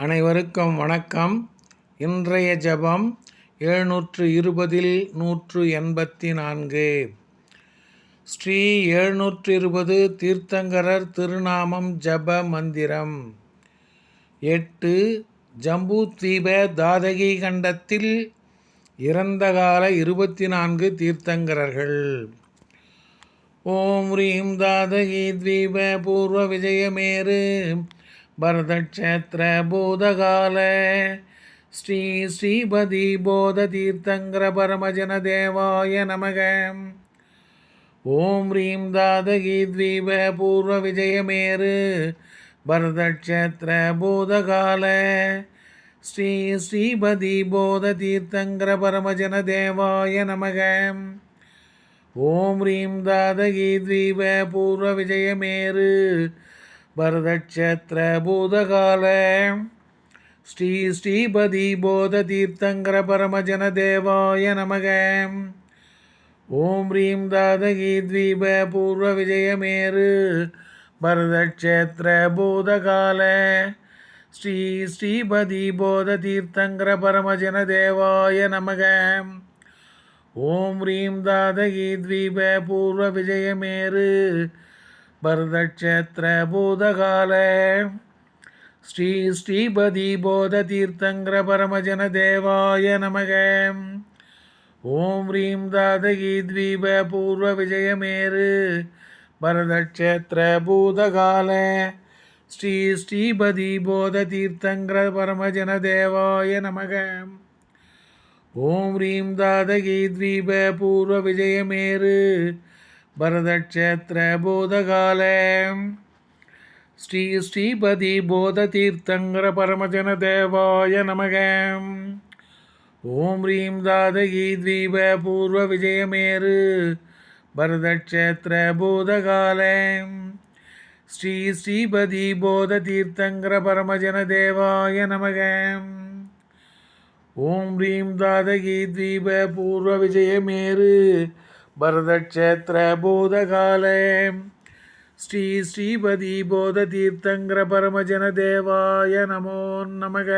அனைவருக்கும் வணக்கம். இன்றைய ஜபம் எழுநூற்று இருபதில் நூற்று எண்பத்தி நான்கு. ஸ்ரீ எழுநூற்று இருபது தீர்த்தங்கரர் திருநாமம் ஜப மந்திரம். எட்டு ஜம்பு தீப தாதகி கண்டத்தில் இறந்த கால இருபத்தி நான்கு தீர்த்தங்கரர்கள். ஓம் ரீம் தாதகி தீப பூர்வ விஜயமேரு பரதக்ஷேத்திர பூதகால ஸ்ரீ ஸ்ரீபதி போத தீர்த்தங்கர பரமஜன தேவாய நமக. ஓம் ஹ்ரீம் தாதகி த்வீப பூர்வ விஜயமேரு பரதக்ஷேத்திர பூதகால ஸ்ரீ ஸ்ரீபதி போத தீர்த்தங்கர பரமஜன தேவாய நமக. ஓம் ஹ்ரீம் தாதகி த்வீப பூர்வ விஜயமேரு பரதக்ஷேத்திர பூதகால ஸ்ரீ ஸ்ரீபதி போத தீர்த்தங்கர பரமஜன தேவாய நமக. ஓம் ஹ்ரீம் தாதகி த்வீப பூர்வ விஜயமேரு. பரதக்ஷேத்திர பூதகால ஸ்ரீ ஸ்ரீபதி போத தீர்த்தங்கர பரமஜன தேவாய நமக. ஓம் ஹ்ரீம் தாதகி த்வீப பூர்வ விஜயமேரு. பரதக்ஷேத்திர பூதகால ஸ்ரீ ஸ்ரீபதி போத தீர்த்தங்கிர பரமஜன தேவாய நமக. ஓம் ஹ்ரீம் தாதகி த்வீப பூர்வ விஜயமேரு பரதக்ஷேத்திர பூதகால ஸ்ரீ ஸ்ரீபதி போத தீர்த்தங்கிர பரமஜன தேவாய நமக. ஓம் ஹ்ரீம் தாதகி த்வீப பூர்வ விஜயமேரு பரதக்ஷேத்திர பூதகாலே ஸ்ரீ ஸ்ரீபதி போத தீர்த்தங்கர பரமஜன தேவாய நமக. ஓம் ரீம் தாதகி தீப பூர்வ விஜயமேரு பரதக்ஷேத்திர பூதகாலே ஸ்ரீ ஸ்ரீபதி போத தீர்த்தங்கர பரமஜன தேவாய நமக. ஓம் ரீம் தாதகி தீப பூர்வ விஜயமேரு भरतक्षेत्रबोधकाले श्री श्रीपदी बोधतीर्थङ्कर परमजनदेवाय नमो नमः